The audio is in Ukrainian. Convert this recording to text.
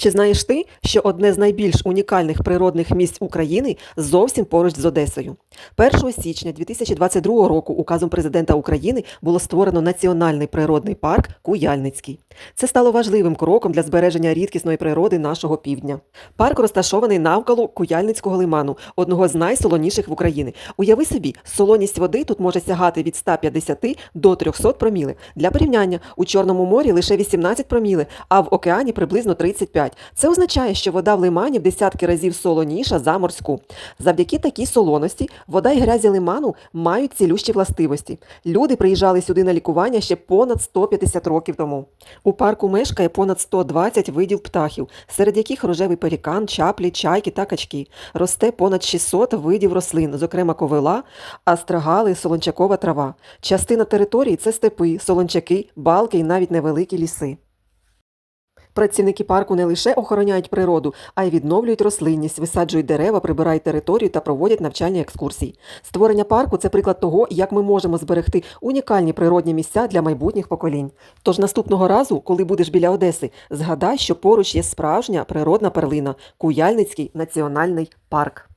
Чи знаєш ти, що одне з найбільш унікальних природних місць України зовсім поруч з Одесою? 1 січня 2022 року указом президента України було створено Національний природний парк Куяльницький. Це стало важливим кроком для збереження рідкісної природи нашого півдня. Парк розташований навколо Куяльницького лиману, одного з найсолоніших в Україні. Уяви собі, солоність води тут може сягати від 150 до 300 проміли. Для порівняння у Чорному морі лише 18 проміли, а в океані приблизно 35. Це означає, що вода в лимані в десятки разів солоніша за морську. Завдяки такій солоності вода і грязі лиману мають цілющі властивості. Люди приїжджали сюди на лікування ще понад 150 років тому. У парку мешкає понад 120 видів птахів, серед яких рожевий пелікан, чаплі, чайки та качки. Росте понад 600 видів рослин, зокрема ковила, астрагали, солончакова трава. Частина території це степи, солончаки, балки і навіть невеликі ліси. Працівники парку не лише охороняють природу, а й відновлюють рослинність, висаджують дерева, прибирають територію та проводять навчальні екскурсії. Створення парку це приклад того, як ми можемо зберегти унікальні природні місця для майбутніх поколінь. Тож наступного разу, коли будеш біля Одеси, згадай, що поруч є справжня природна перлина Куяльницький національний парк.